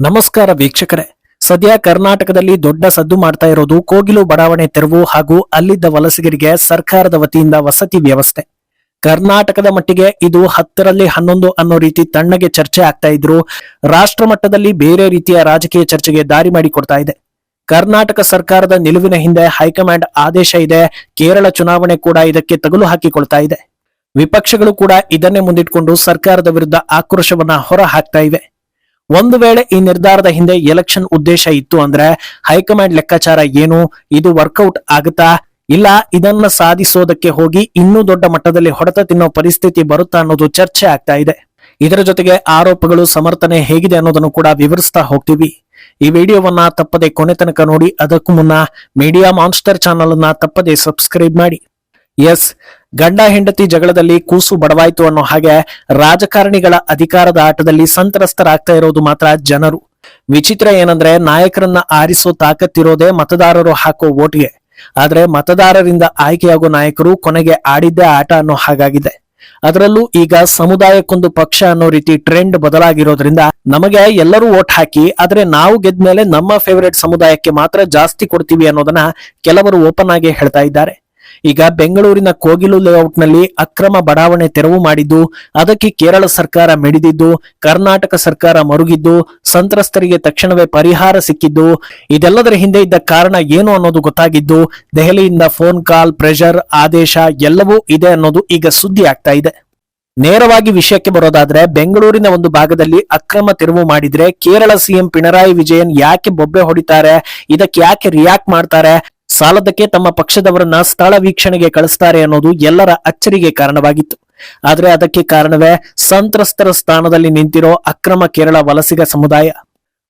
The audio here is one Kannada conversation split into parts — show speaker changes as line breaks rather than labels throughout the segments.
ನಮಸ್ಕಾರ ವೀಕ್ಷಕರೇ. ಸದ್ಯ ಕರ್ನಾಟಕದಲ್ಲಿ ದೊಡ್ಡ ಸದ್ದು ಮಾಡ್ತಾ ಇರೋದು ಕೋಗಿಲು ಬಡಾವಣೆ ತೆರವು ಹಾಗೂ ಅಲ್ಲಿದ್ದ ವಲಸಿಗರಿಗೆ ಸರ್ಕಾರದ ವತಿಯಿಂದ ವಸತಿ ವ್ಯವಸ್ಥೆ. ಕರ್ನಾಟಕದ ಮಟ್ಟಿಗೆ ಇದು ಹತ್ತರಲ್ಲಿ ಹನ್ನೊಂದು ಅನ್ನೋ ರೀತಿ ತಣ್ಣಗೆ ಚರ್ಚೆ ಆಗ್ತಾ ಇದ್ರು ರಾಷ್ಟ್ರ ಮಟ್ಟದಲ್ಲಿ ಬೇರೆ ರೀತಿಯ ರಾಜಕೀಯ ಚರ್ಚೆಗೆ ದಾರಿ ಮಾಡಿಕೊಡ್ತಾ ಇದೆ. ಕರ್ನಾಟಕ ಸರ್ಕಾರದ ನಿಲುವಿನ ಹಿಂದೆ ಹೈಕಮಾಂಡ್ ಆದೇಶ ಇದೆ, ಕೇರಳ ಚುನಾವಣೆ ಕೂಡ ಇದಕ್ಕೆ ತಗಲು ಹಾಕಿಕೊಳ್ತಾ ಇದೆ. ವಿಪಕ್ಷಗಳು ಕೂಡ ಇದನ್ನೇ ಮುಂದಿಟ್ಕೊಂಡು ಸರ್ಕಾರದ ವಿರುದ್ಧ ಆಕ್ರೋಶವನ್ನ ಹೊರ ಹಾಕ್ತಾ ಇವೆ. ಒಂದು ವೇಳೆ ಈ ನಿರ್ಧಾರದ ಹಿಂದೆ ಎಲೆಕ್ಷನ್ ಉದ್ದೇಶ ಇತ್ತು ಅಂದ್ರೆ ಹೈಕಮಾಂಡ್ ಲೆಕ್ಕಾಚಾರ ಏನು? ಇದು ವರ್ಕೌಟ್ ಆಗುತ್ತಾ? ಇಲ್ಲ, ಇದನ್ನ ಸಾಧಿಸೋದಕ್ಕೆ ಹೋಗಿ ಇನ್ನೂ ದೊಡ್ಡ ಮಟ್ಟದಲ್ಲಿ ಹೊಡೆತ ತಿನ್ನೋ ಪರಿಸ್ಥಿತಿ ಬರುತ್ತಾ ಅನ್ನೋದು ಚರ್ಚೆ ಆಗ್ತಾ ಇದೆ. ಇದರ ಜೊತೆಗೆ ಆರೋಪಗಳು, ಸಮರ್ಥನೆ ಹೇಗಿದೆ ಅನ್ನೋದನ್ನು ಕೂಡ ವಿವರಿಸ್ತಾ ಹೋಗ್ತೀವಿ. ಈ ವಿಡಿಯೋವನ್ನ ತಪ್ಪದೆ ಕೊನೆ ತನಕ ನೋಡಿ, ಅದಕ್ಕೂ ಮುನ್ನ ಮೀಡಿಯಾ ಮಾನ್ಸ್ಟರ್ ಚಾನಲ್ ಅನ್ನ ತಪ್ಪದೆ ಸಬ್ಸ್ಕ್ರೈಬ್ ಮಾಡಿ. ಎಸ್ ಗಂಡ ಹೆಂಡತಿ ಜಗಳದಲ್ಲಿ ಕೂಸು ಬಡವಾಯ್ತು ಅನ್ನೋ ಹಾಗೆ ರಾಜಕಾರಣಿಗಳ ಅಧಿಕಾರದ ಆಟದಲ್ಲಿ ಸಂತ್ರಸ್ತರಾಗ್ತಾ ಇರೋದು ಮಾತ್ರ ಜನರು. ವಿಚಿತ್ರ ಏನಂದ್ರೆ ನಾಯಕರನ್ನ ಆರಿಸೋ ತಾಕತ್ತಿರೋದೇ ಮತದಾರರು ಹಾಕೋ ಓಟ್ಗೆ. ಆದ್ರೆ ಮತದಾರರಿಂದ ಆಯ್ಕೆಯಾಗೋ ನಾಯಕರು ಕೊನೆಗೆ ಆಡಿದ್ದೇ ಆಟ ಅನ್ನೋ ಹಾಗಾಗಿದೆ. ಅದರಲ್ಲೂ ಈಗ ಸಮುದಾಯಕ್ಕೊಂದು ಪಕ್ಷ ಅನ್ನೋ ರೀತಿ ಟ್ರೆಂಡ್ ಬದಲಾಗಿರೋದ್ರಿಂದ ನಮಗೆ ಎಲ್ಲರೂ ಓಟ್ ಹಾಕಿ, ಆದ್ರೆ ನಾವು ಗೆದ್ಮೇಲೆ ನಮ್ಮ ಫೇವರೇಟ್ ಸಮುದಾಯಕ್ಕೆ ಮಾತ್ರ ಜಾಸ್ತಿ ಕೊಡ್ತೀವಿ ಅನ್ನೋದನ್ನ ಕೆಲವರು ಓಪನ್ ಆಗಿ ಹೇಳ್ತಾ ಇದ್ದಾರೆ. ಈಗ ಬೆಂಗಳೂರಿನ ಕೋಗಿಲು ಲೇಔಟ್ನಲ್ಲಿ ಅಕ್ರಮ ಬಡಾವಣೆ ತೆರವು ಮಾಡಿದ್ದು, ಅದಕ್ಕೆ ಕೇರಳ ಸರ್ಕಾರ ಮಿಡಿದಿದ್ದು, ಕರ್ನಾಟಕ ಸರ್ಕಾರ ಮರುಗಿದ್ದು, ಸಂತ್ರಸ್ತರಿಗೆ ತಕ್ಷಣವೇ ಪರಿಹಾರ ಸಿಕ್ಕಿದ್ದು, ಇದೆಲ್ಲದರ ಹಿಂದೆ ಇದ್ದ ಕಾರಣ ಏನು ಅನ್ನೋದು ಗೊತ್ತಾಗಿದ್ದು, ದೆಹಲಿಯಿಂದ ಫೋನ್ ಕಾಲ್ ಪ್ರೆಷರ್ ಆದೇಶ ಎಲ್ಲವೂ ಇದೆ ಅನ್ನೋದು ಈಗ ಸುದ್ದಿ ಆಗ್ತಾ ಇದೆ. ನೇರವಾಗಿ ವಿಷಯಕ್ಕೆ ಬರೋದಾದ್ರೆ, ಬೆಂಗಳೂರಿನ ಒಂದು ಭಾಗದಲ್ಲಿ ಅಕ್ರಮ ತೆರವು ಮಾಡಿದ್ರೆ ಕೇರಳ ಸಿಎಂ ಪಿಣರಾಯಿ ವಿಜಯನ್ ಯಾಕೆ ಬೊಬ್ಬೆ ಹೊಡಿತಾರೆ, ಇದಕ್ಕೆ ಯಾಕೆ ರಿಯಾಕ್ಟ್ ಮಾಡ್ತಾರೆ ಸಾಲದಕ್ಕೆ ತಮ್ಮ ಪಕ್ಷದವರನ್ನ ಸ್ಥಳ ವೀಕ್ಷಣೆಗೆ ಕಳಿಸ್ತಾರೆ ಅನ್ನೋದು ಎಲ್ಲರ ಅಚ್ಚರಿಗೆ ಕಾರಣವಾಗಿತ್ತು. ಆದ್ರೆ ಅದಕ್ಕೆ ಕಾರಣವೇ ಸಂತ್ರಸ್ತರ ಸ್ಥಾನದಲ್ಲಿ ನಿಂತಿರೋ ಅಕ್ರಮ ಕೇರಳ ವಲಸಿಗ ಸಮುದಾಯ.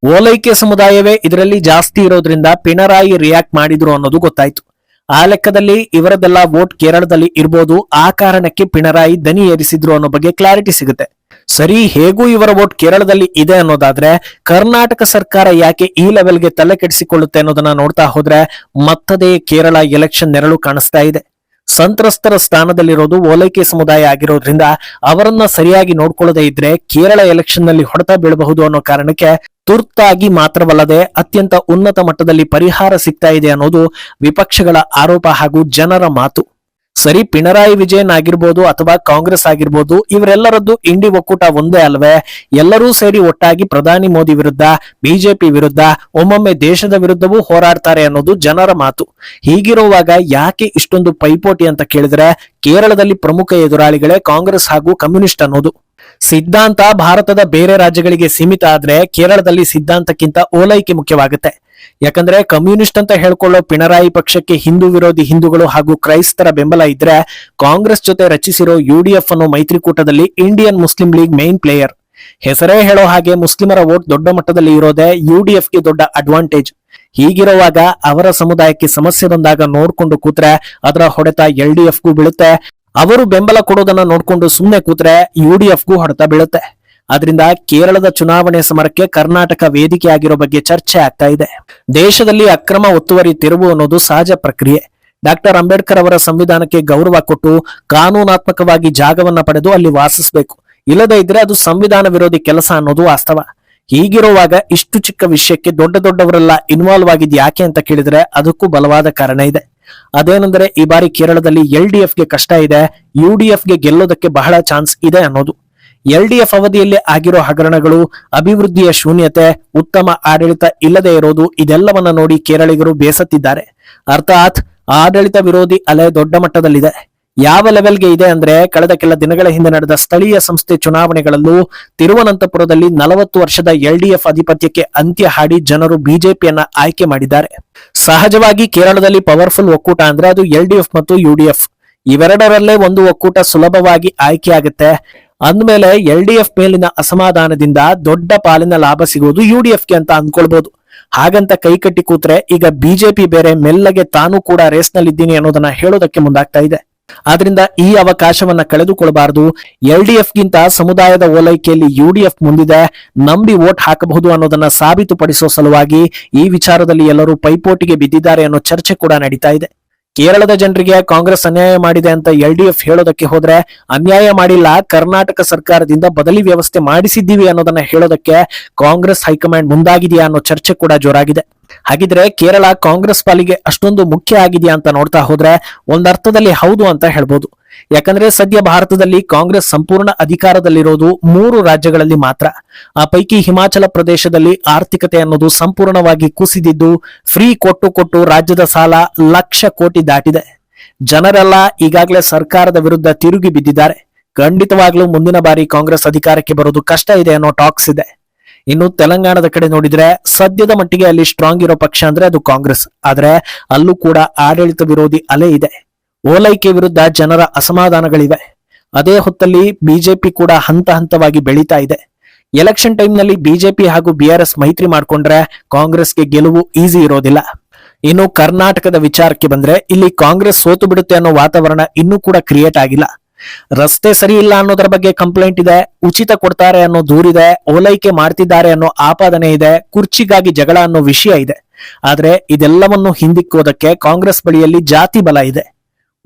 ಓಲೈಕೆ ಸಮುದಾಯವೇ ಇದರಲ್ಲಿ ಜಾಸ್ತಿ ಇರೋದ್ರಿಂದ ಪಿಣರಾಯಿ ರಿಯಾಕ್ಟ್ ಮಾಡಿದ್ರು ಅನ್ನೋದು ಗೊತ್ತಾಯ್ತು. ಆ ಲೆಕ್ಕದಲ್ಲಿ ಇವರದೆಲ್ಲ ವೋಟ್ ಕೇರಳದಲ್ಲಿ ಇರ್ಬೋದು, ಆ ಕಾರಣಕ್ಕೆ ಪಿಣರಾಯಿ ದನಿ ಏರಿಸಿದ್ರು ಅನ್ನೋ ಬಗ್ಗೆ ಕ್ಲಾರಿಟಿ ಸಿಗುತ್ತೆ. ಸರಿ, ಹೇಗೂ ಇವರ ವೋಟ್ ಕೇರಳದಲ್ಲಿ ಇದೆ ಅನ್ನೋದಾದ್ರೆ, ಕರ್ನಾಟಕ ಸರ್ಕಾರ ಯಾಕೆ ಈ ಲೆವೆಲ್ಗೆ ತಲೆ ಕೆಡಿಸಿಕೊಳ್ಳುತ್ತೆ ಅನ್ನೋದನ್ನ ನೋಡ್ತಾ ಹೋದ್ರೆ, ಮತ್ತದೇ ಕೇರಳ ಎಲೆಕ್ಷನ್ ನೆರಳು ಕಾಣಿಸ್ತಾ ಇದೆ. ಸಂತ್ರಸ್ತರ ಸ್ಥಾನದಲ್ಲಿರೋದು ಓಲೈಕೆ ಸಮುದಾಯ ಆಗಿರೋದ್ರಿಂದ ಅವರನ್ನ ಸರಿಯಾಗಿ ನೋಡ್ಕೊಳ್ಳದೇ ಇದ್ರೆ ಕೇರಳ ಎಲೆಕ್ಷನ್ನಲ್ಲಿ ಹೊಡೆತ ಬೀಳಬಹುದು ಅನ್ನೋ ಕಾರಣಕ್ಕೆ ತುರ್ತಾಗಿ ಮಾತ್ರವಲ್ಲದೆ ಅತ್ಯಂತ ಉನ್ನತ ಮಟ್ಟದಲ್ಲಿ ಪರಿಹಾರ ಸಿಗ್ತಾ ಇದೆ ಅನ್ನೋದು ವಿಪಕ್ಷಗಳ ಆರೋಪ ಹಾಗೂ ಜನರ ಮಾತು. ಸರಿ, ಪಿಣರಾಯಿ ವಿಜಯನ್ ಆಗಿರ್ಬೋದು ಅಥವಾ ಕಾಂಗ್ರೆಸ್ ಆಗಿರ್ಬೋದು, ಇವರೆಲ್ಲರದ್ದು ಇಂಡಿ ಒಕ್ಕೂಟ ಒಂದೇ ಅಲ್ವೇ? ಎಲ್ಲರೂ ಸೇರಿ ಒಟ್ಟಾಗಿ ಪ್ರಧಾನಿ ಮೋದಿ ವಿರುದ್ಧ, ಬಿಜೆಪಿ ವಿರುದ್ಧ, ಒಮ್ಮೊಮ್ಮೆ ದೇಶದ ವಿರುದ್ಧವೂ ಹೋರಾಡ್ತಾರೆ ಅನ್ನೋದು ಜನರ ಮಾತು. ಹೀಗಿರುವಾಗ ಯಾಕೆ ಇಷ್ಟೊಂದು ಪೈಪೋಟಿ ಅಂತ ಕೇಳಿದ್ರೆ, ಕೇರಳದಲ್ಲಿ ಪ್ರಮುಖ ಎದುರಾಳಿಗಳೇ ಕಾಂಗ್ರೆಸ್ ಹಾಗೂ ಕಮ್ಯುನಿಸ್ಟ್ ಅನ್ನೋದು. ಸಿದ್ಧಾಂತ ಭಾರತದ ಬೇರೆ ರಾಜ್ಯಗಳಿಗೆ ಸೀಮಿತ ಆದ್ರೆ, ಕೇರಳದಲ್ಲಿ ಸಿದ್ಧಾಂತಕ್ಕಿಂತ ಓಲೈಕೆ ಮುಖ್ಯವಾಗುತ್ತೆ. ಯಾಕಂದ್ರೆ ಕಮ್ಯುನಿಸ್ಟ್ ಅಂತ ಹೇಳ್ಕೊಳ್ಳೋ ಪಿಣರಾಯಿ ಪಕ್ಷಕ್ಕೆ ಹಿಂದೂ ವಿರೋಧಿ ಹಿಂದೂಗಳು ಹಾಗೂ ಕ್ರೈಸ್ತರ ಬೆಂಬಲ ಇದ್ರೆ ಕಾಂಗ್ರೆಸ್ ಜೊತೆ ರಚಿಸಿರೋ ಯುಡಿಎಫ್ ಅನ್ನೋ ಮೈತ್ರಿಕೂಟದಲ್ಲಿ Indian Muslim League main player. ಹೆಸರೇ ಹೇಳೋ ಹಾಗೆ ಮುಸ್ಲಿಮರ ವೋಟ್ ದೊಡ್ಡ ಮಟ್ಟದಲ್ಲಿ ಇರೋದೇ ಯುಡಿಎಫ್ಗೆ ದೊಡ್ಡ ಅಡ್ವಾಂಟೇಜ್. ಹೀಗಿರುವಾಗ ಅವರ ಸಮುದಾಯಕ್ಕೆ ಸಮಸ್ಯೆ ಬಂದಾಗ ನೋಡ್ಕೊಂಡು ಕೂತ್ರೆ ಅದರ ಹೊಡೆತ ಎಲ್ ಡಿ ಎಫ್ಗೂ ಬೀಳುತ್ತೆ. ಅವರು ಬೆಂಬಲ ಕೊಡೋದನ್ನ ನೋಡ್ಕೊಂಡು ಸುಮ್ಮನೆ ಕೂತ್ರೆ ಯುಡಿಎಫ್ಗೂ ಹೊಡೆತ ಬೀಳುತ್ತೆ. ಆದ್ರಿಂದ ಕೇರಳದ ಚುನಾವಣೆ ಸಮರಕ್ಕೆ ಕರ್ನಾಟಕ ವೇದಿಕೆ ಆಗಿರೋ ಬಗ್ಗೆ ಚರ್ಚೆ ಆಗ್ತಾ ಇದೆ. ದೇಶದಲ್ಲಿ ಅಕ್ರಮ ಒತ್ತುವರಿ ತಿರುವು ಅನ್ನೋದು ಸಹಜ ಪ್ರಕ್ರಿಯೆ. ಡಾಕ್ಟರ್ ಅಂಬೇಡ್ಕರ್ ಅವರ ಸಂವಿಧಾನಕ್ಕೆ ಗೌರವ ಕೊಟ್ಟು ಕಾನೂನಾತ್ಮಕವಾಗಿ ಜಾಗವನ್ನ ಪಡೆದು ಅಲ್ಲಿ ವಾಸಿಸಬೇಕು. ಇಲ್ಲದೇ ಇದ್ರೆ ಅದು ಸಂವಿಧಾನ ವಿರೋಧಿ ಕೆಲಸ ಅನ್ನೋದು ವಾಸ್ತವ. ಹೀಗಿರುವಾಗ ಇಷ್ಟು ಚಿಕ್ಕ ವಿಷಯಕ್ಕೆ ದೊಡ್ಡ ದೊಡ್ಡವರೆಲ್ಲ ಇನ್ವಾಲ್ವ್ ಆಗಿದ್ ಯಾಕೆ ಅಂತ ಕೇಳಿದ್ರೆ ಅದಕ್ಕೂ ಬಲವಾದ ಕಾರಣ ಇದೆ. ಅದೇನೆಂದ್ರೆ ಈ ಬಾರಿ ಕೇರಳದಲ್ಲಿ ಎಲ್ ಡಿ ಗೆ ಕಷ್ಟ ಇದೆ ಯು ಡಿ ಗೆಲ್ಲೋದಕ್ಕೆ ಬಹಳ ಚಾನ್ಸ್ ಇದೆ ಅನ್ನೋದು. ಎಲ್ ಡಿ ಎಫ್ ಅವಧಿಯಲ್ಲಿ ಆಗಿರೋ ಹಗರಣಗಳು, ಅಭಿವೃದ್ಧಿಯ ಶೂನ್ಯತೆ, ಉತ್ತಮ ಆಡಳಿತ ಇಲ್ಲದೆ ಇರೋದು ಇದೆಲ್ಲವನ್ನ ನೋಡಿ ಕೇರಳಿಗರು ಬೇಸತ್ತಿದ್ದಾರೆ. ಅರ್ಥಾತ್ ಆಡಳಿತ ವಿರೋಧಿ ಅಲೆ ದೊಡ್ಡ ಮಟ್ಟದಲ್ಲಿದೆ. ಯಾವ ಲೆವೆಲ್ಗೆ ಇದೆ ಅಂದ್ರೆ ಕಳೆದ ಕೆಲ ದಿನಗಳ ಹಿಂದೆ ನಡೆದ ಸ್ಥಳೀಯ ಸಂಸ್ಥೆ ಚುನಾವಣೆಗಳಲ್ಲೂ ತಿರುವನಂತಪುರದಲ್ಲಿ ನಲವತ್ತು ವರ್ಷದ ಎಲ್ ಡಿ ಎಫ್ ಅಧಿಪತ್ಯಕ್ಕೆ ಅಂತ್ಯ ಹಾಡಿ ಜನರು ಬಿಜೆಪಿಯನ್ನ ಆಯ್ಕೆ ಮಾಡಿದ್ದಾರೆ. ಸಹಜವಾಗಿ ಕೇರಳದಲ್ಲಿ ಪವರ್ಫುಲ್ ಒಕ್ಕೂಟ ಅಂದ್ರೆ ಅದು ಎಲ್ ಡಿ ಎಫ್ ಮತ್ತು ಯುಡಿಎಫ್. ಇವೆರಡರಲ್ಲೇ ಒಂದು ಒಕ್ಕೂಟ ಸುಲಭವಾಗಿ ಆಯ್ಕೆಯಾಗುತ್ತೆ ಅಂದ್ಮೇಲೆ ಎಲ್ ಡಿ ಎಫ್ ಮೇಲಿನ ಅಸಮಾಧಾನದಿಂದ ದೊಡ್ಡ ಪಾಲಿನ ಲಾಭ ಸಿಗೋದು ಯು ಡಿ ಎಫ್ಗೆ ಅಂತ ಅಂದ್ಕೊಳ್ಬಹುದು ಹಾಗಂತ ಕೈಕಟ್ಟಿ ಕೂತ್ರೆ ಈಗ ಬಿಜೆಪಿ ಬೇರೆ ಮೆಲ್ಲಗೆ ತಾನು ಕೂಡ ರೇಸ್ ರೇಸ್ನಲ್ಲಿದ್ದೀನಿ ಅನ್ನೋದನ್ನ ಹೇಳೋದಕ್ಕೆ ಮುಂದಾಗ್ತಾ ಇದೆ. ಆದ್ರಿಂದ ಈ ಅವಕಾಶವನ್ನ ಕಳೆದುಕೊಳ್ಬಾರದು. ಎಲ್ ಡಿ ಎಫ್ ಗಿಂತ ಸಮುದಾಯದ ಓಲೈಕೆಯಲ್ಲಿ ಯು ಡಿ ಎಫ್ ಮುಂದಿದೆ. ನಂಬಿ ವೋಟ್ ಹಾಕಬಹುದು ಅನ್ನೋದನ್ನ ಸಾಬೀತುಪಡಿಸುವ ಸಲುವಾಗಿ ಈ ವಿಚಾರದಲ್ಲಿ ಎಲ್ಲರೂ ಪೈಪೋಟಿಗೆ ಬಿದ್ದಿದ್ದಾರೆ ಅನ್ನೋ ಚರ್ಚೆ ಕೂಡ ನಡೀತಾ ಇದೆ. ಕೇರಳದ ಜನರಿಗೆ ಕಾಂಗ್ರೆಸ್ ಅನ್ಯಾಯ ಮಾಡಿದೆ ಅಂತ ಎಲ್ ಡಿ ಎಫ್ ಹೇಳೋದಕ್ಕೆ ಹೋದ್ರೆ ಅನ್ಯಾಯ ಮಾಡಿಲ್ಲ, ಕರ್ನಾಟಕ ಸರ್ಕಾರದಿಂದ ಬದಲಿ ವ್ಯವಸ್ಥೆ ಮಾಡಿಸಿದ್ದೀವಿ ಅನ್ನೋದನ್ನ ಹೇಳೋದಕ್ಕೆ ಕಾಂಗ್ರೆಸ್ ಹೈಕಮಾಂಡ್ ಮುಂದಾಗಿದೆಯಾ ಅನ್ನೋ ಚರ್ಚೆ ಕೂಡ ಜೋರಾಗಿದೆ. ಹಾಗಿದ್ರೆ ಕೇರಳ ಕಾಂಗ್ರೆಸ್ ಪಾಲಿಗೆ ಅಷ್ಟೊಂದು ಮುಖ್ಯ ಆಗಿದೆಯಾ ಅಂತ ನೋಡ್ತಾ ಹೋದ್ರೆ ಒಂದರ್ಥದಲ್ಲಿ ಹೌದು ಅಂತ ಹೇಳ್ಬೋದು. ಯಾಕಂದ್ರೆ ಸದ್ಯ ಭಾರತದಲ್ಲಿ ಕಾಂಗ್ರೆಸ್ ಸಂಪೂರ್ಣ ಅಧಿಕಾರದಲ್ಲಿರೋದು ಮೂರು ರಾಜ್ಯಗಳಲ್ಲಿ ಮಾತ್ರ. ಆ ಪೈಕಿ ಹಿಮಾಚಲ ಪ್ರದೇಶದಲ್ಲಿ ಆರ್ಥಿಕತೆ ಅನ್ನೋದು ಸಂಪೂರ್ಣವಾಗಿ ಕುಸಿದಿದ್ದು ಫ್ರೀ ಕೊಟ್ಟು ಕೊಟ್ಟು ರಾಜ್ಯದ ಸಾಲ ಲಕ್ಷ ಕೋಟಿ ದಾಟಿದೆ. ಜನರೆಲ್ಲ ಈಗಾಗಲೇ ಸರ್ಕಾರದ ವಿರುದ್ಧ ತಿರುಗಿ ಬಿದ್ದಿದ್ದಾರೆ. ಖಂಡಿತವಾಗ್ಲೂ ಮುಂದಿನ ಬಾರಿ ಕಾಂಗ್ರೆಸ್ ಅಧಿಕಾರಕ್ಕೆ ಬರೋದು ಕಷ್ಟ ಇದೆ ಅನ್ನೋ ಟಾಕ್ಸ್ ಇದೆ. ಇನ್ನು ತೆಲಂಗಾಣದ ಕಡೆ ನೋಡಿದ್ರೆ ಸದ್ಯದ ಮಟ್ಟಿಗೆ ಅಲ್ಲಿ ಸ್ಟ್ರಾಂಗ್ ಇರೋ ಪಕ್ಷ ಅಂದ್ರೆ ಅದು ಕಾಂಗ್ರೆಸ್. ಆದ್ರೆ ಅಲ್ಲೂ ಕೂಡ ಆಡಳಿತ ವಿರೋಧಿ ಅಲೆ ಇದೆ. ಓಲೈಕೆ ವಿರುದ್ಧ ಜನರ ಅಸಮಾಧಾನಗಳಿವೆ. ಅದೇ ಹೊತ್ತಲ್ಲಿ ಬಿಜೆಪಿ ಕೂಡ ಹಂತ ಹಂತವಾಗಿ ಬೆಳೀತಾ ಇದೆ. ಎಲೆಕ್ಷನ್ ಟೈಮ್ನಲ್ಲಿ ಬಿಜೆಪಿ ಹಾಗೂ ಬಿಆರ್ಎಸ್ ಮೈತ್ರಿ ಮಾಡ್ಕೊಂಡ್ರೆ ಕಾಂಗ್ರೆಸ್ಗೆ ಗೆಲುವು ಈಸಿ ಇರೋದಿಲ್ಲ. ಇನ್ನು ಕರ್ನಾಟಕದ ವಿಚಾರಕ್ಕೆ ಬಂದ್ರೆ ಇಲ್ಲಿ ಕಾಂಗ್ರೆಸ್ ಸೋತು ಬಿಡುತ್ತೆ ಅನ್ನೋ ವಾತಾವರಣ ಇನ್ನೂ ಕೂಡ ಕ್ರಿಯೇಟ್ ಆಗಿಲ್ಲ. ರಸ್ತೆ ಸರಿ ಇಲ್ಲ ಅನ್ನೋದರ ಬಗ್ಗೆ ಕಂಪ್ಲೇಂಟ್ ಇದೆ, ಉಚಿತ ಕೊಡ್ತಾರೆ ಅನ್ನೋ ದೂರಿದೆ ಓಲೈಕೆ ಮಾಡ್ತಿದ್ದಾರೆ ಅನ್ನೋ ಆಪಾದನೆ ಇದೆ, ಕುರ್ಚಿಗಾಗಿ ಜಗಳ ಅನ್ನೋ ವಿಷಯ ಇದೆ. ಆದ್ರೆ ಇದೆಲ್ಲವನ್ನು ಹಿಂದಿಕ್ಕೋದಕ್ಕೆ ಕಾಂಗ್ರೆಸ್ ಬಳಿಯಲ್ಲಿ ಜಾತಿ ಬಲ ಇದೆ.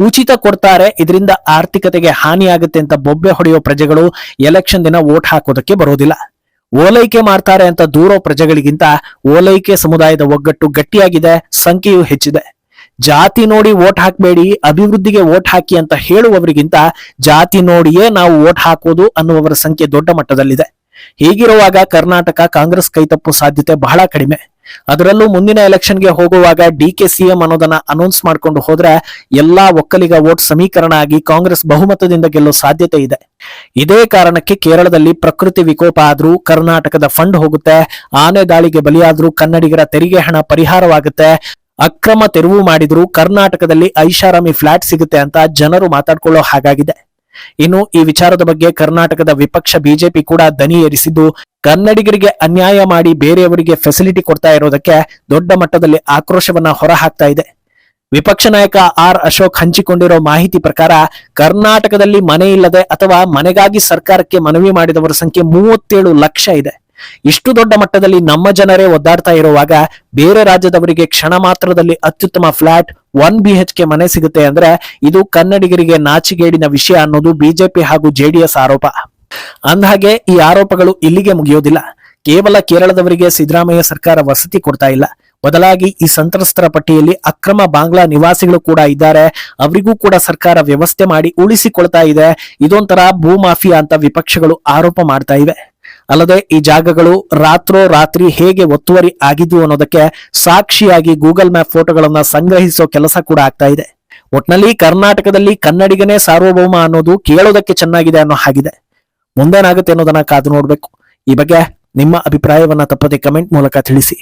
ಉಚಿತ ಕೊಡ್ತಾರೆ. ಇದರಿಂದ ಆರ್ಥಿಕತೆಗೆ ಹಾನಿಯಾಗುತ್ತೆ ಅಂತ ಬೊಬ್ಬೆ ಹೊಡೆಯೋ ಪ್ರಜೆಗಳು ಎಲೆಕ್ಷನ್ ದಿನ ವೋಟ್ ಹಾಕೋದಕ್ಕೆ ಬರೋದಿಲ್ಲ. ಓಲೈಕೆ ಮಾಡ್ತಾರೆ ಅಂತ ದೂರೋ ಪ್ರಜೆಗಳಿಗಿಂತ ಓಲೈಕೆ ಸಮುದಾಯದ ಒಗ್ಗಟ್ಟು ಗಟ್ಟಿಯಾಗಿದೆ, ಸಂಖ್ಯೆಯೂ ಹೆಚ್ಚಿದೆ. ಜಾತಿ ನೋಡಿ ವೋಟ್ ಹಾಕಬೇಡಿ, ಅಭಿವೃದ್ಧಿಗೆ ವೋಟ್ ಹಾಕಿ ಅಂತ ಹೇಳುವವರಿಗಿಂತ ಜಾತಿ ನೋಡಿಯೇ ನಾವು ವೋಟ್ ಹಾಕೋದು ಅನ್ನುವವರ ಸಂಖ್ಯೆ ದೊಡ್ಡ ಮಟ್ಟದಲ್ಲಿದೆ. ಹೀಗಿರುವಾಗ ಕರ್ನಾಟಕ ಕಾಂಗ್ರೆಸ್ ಕೈತಪ್ಪು ಸಾಧ್ಯತೆ ಬಹಳ ಕಡಿಮೆ. ಅದರಲ್ಲೂ ಮುಂದಿನ ಎಲೆಕ್ಷನ್ಗೆ ಹೋಗುವಾಗ ಡಿ ಕೆ ಸಿಎಂ ಅನ್ನೋದನ್ನ ಅನೌನ್ಸ್ ಮಾಡ್ಕೊಂಡು ಹೋದ್ರೆ ಎಲ್ಲಾ ಒಕ್ಕಲಿಗ ವೋಟ್ ಸಮೀಕರಣ ಆಗಿ ಕಾಂಗ್ರೆಸ್ ಬಹುಮತದಿಂದ ಗೆಲ್ಲೋ ಸಾಧ್ಯತೆ ಇದೆ. ಇದೇ ಕಾರಣಕ್ಕೆ ಕೇರಳದಲ್ಲಿ ಪ್ರಕೃತಿ ವಿಕೋಪ ಆದ್ರೂ, ಕರ್ನಾಟಕದ ಫಂಡ್ ಹೋಗುತ್ತೆ, ಆನೆ ದಾಳಿಗೆ ಬಲಿಯಾದ್ರೂ ಕನ್ನಡಿಗರ ತೆರಿಗೆ ಹಣ ಪರಿಹಾರವಾಗುತ್ತೆ. ಅಕ್ರಮ ತೆರವು ಮಾಡಿದ್ರು ಕರ್ನಾಟಕದಲ್ಲಿ ಐಷಾರಾಮಿ ಫ್ಲಾಟ್ ಸಿಗುತ್ತೆ ಅಂತ ಜನರು ಮಾತಾಡ್ಕೊಳ್ಳೋ ಹಾಗಾಗಿದೆ. ಇನ್ನು ಈ ವಿಚಾರದ ಬಗ್ಗೆ ಕರ್ನಾಟಕದ ವಿಪಕ್ಷ ಬಿಜೆಪಿ ಕೂಡ ದನಿ ಏರಿಸಿದ್ದು, ಕನ್ನಡಿಗರಿಗೆ ಅನ್ಯಾಯ ಮಾಡಿ ಬೇರೆಯವರಿಗೆ ಫೆಸಿಲಿಟಿ ಕೊಡ್ತಾ ಇರೋದಕ್ಕೆ ದೊಡ್ಡ ಮಟ್ಟದಲ್ಲಿ ಆಕ್ರೋಶವನ್ನ ಹೊರಹಾಕ್ತಾ ಇದೆ. ವಿಪಕ್ಷ ನಾಯಕ ಆರ್ ಅಶೋಕ್ ಹಂಚಿಕೊಂಡಿರೋ ಮಾಹಿತಿ ಪ್ರಕಾರ, ಕರ್ನಾಟಕದಲ್ಲಿ ಮನೆ ಇಲ್ಲದೆ ಅಥವಾ ಮನೆಗಾಗಿ ಸರ್ಕಾರಕ್ಕೆ ಮನವಿ ಮಾಡಿದವರ ಸಂಖ್ಯೆ ಮೂವತ್ತೇಳು ಲಕ್ಷ ಇದೆ. ಇಷ್ಟು ದೊಡ್ಡ ಮಟ್ಟದಲ್ಲಿ ನಮ್ಮ ಜನರೇ ಒದ್ದಾಡ್ತಾ ಇರುವಾಗ ಬೇರೆ ರಾಜ್ಯದವರಿಗೆ ಕ್ಷಣ ಮಾತ್ರದಲ್ಲಿ ಅತ್ಯುತ್ತಮ flat one B H K ಮನೆ ಸಿಗುತ್ತೆ ಅಂದ್ರೆ ಇದು ಕನ್ನಡಿಗರಿಗೆ ನಾಚಿಗೇಡಿನ ವಿಷಯ ಅನ್ನೋದು ಬಿಜೆಪಿ ಹಾಗೂ ಜೆಡಿಎಸ್ ಆರೋಪ. ಅಂದಹಾಗೆ ಈ ಆರೋಪಗಳು ಇಲ್ಲಿಗೆ ಮುಗಿಯೋದಿಲ್ಲ. ಕೇವಲ ಕೇರಳದವರಿಗೆ ಸಿದ್ದರಾಮಯ್ಯ ಸರ್ಕಾರ ವಸತಿ ಕೊಡ್ತಾ ಇಲ್ಲ. ಬದಲಾಗಿ ಈ ಸಂತ್ರಸ್ತರ ಪಟ್ಟಿಯಲ್ಲಿ ಅಕ್ರಮ ಬಾಂಗ್ಲಾ ನಿವಾಸಿಗಳು ಕೂಡ ಇದ್ದಾರೆ. ಅವರಿಗೂ ಕೂಡ ಸರ್ಕಾರ ವ್ಯವಸ್ಥೆ ಮಾಡಿ ಉಳಿಸಿಕೊಳ್ತಾ ಇದೆ. ಇದೊಂಥರ ಭೂ ಮಾಫಿಯಾ ಅಂತ ವಿಪಕ್ಷಗಳು ಆರೋಪ ಮಾಡ್ತಾ ಇವೆ. ಅಲ್ಲದೆ ಈ ಜಾಗಗಳು ರಾತ್ರೋ ರಾತ್ರಿ ಹೇಗೆ ಒತ್ತುವರಿ ಆಗಿದ್ವು ಅನ್ನೋದಕ್ಕೆ ಸಾಕ್ಷಿಯಾಗಿ ಗೂಗಲ್ ಮ್ಯಾಪ್ ಫೋಟೋಗಳನ್ನ ಸಂಗ್ರಹಿಸೋ ಕೆಲಸ ಕೂಡ ಆಗ್ತಾ ಇದೆ. ಒಟ್ನಲ್ಲಿ ಕರ್ನಾಟಕದಲ್ಲಿ ಕನ್ನಡಿಗನೇ ಸಾರ್ವಭೌಮ ಅನ್ನೋದು ಕೇಳೋದಕ್ಕೆ ಚೆನ್ನಾಗಿದೆ ಅನ್ನೋ ಹಾಗಿದೆ. ಮುಂದೇನಾಗುತ್ತೆ ಅನ್ನೋದನ್ನ ಕಾದು ನೋಡಬೇಕು. ಈ ಬಗ್ಗೆ ನಿಮ್ಮ ಅಭಿಪ್ರಾಯವನ್ನ ತಪ್ಪದೆ ಕಮೆಂಟ್ ಮೂಲಕ ತಿಳಿಸಿ.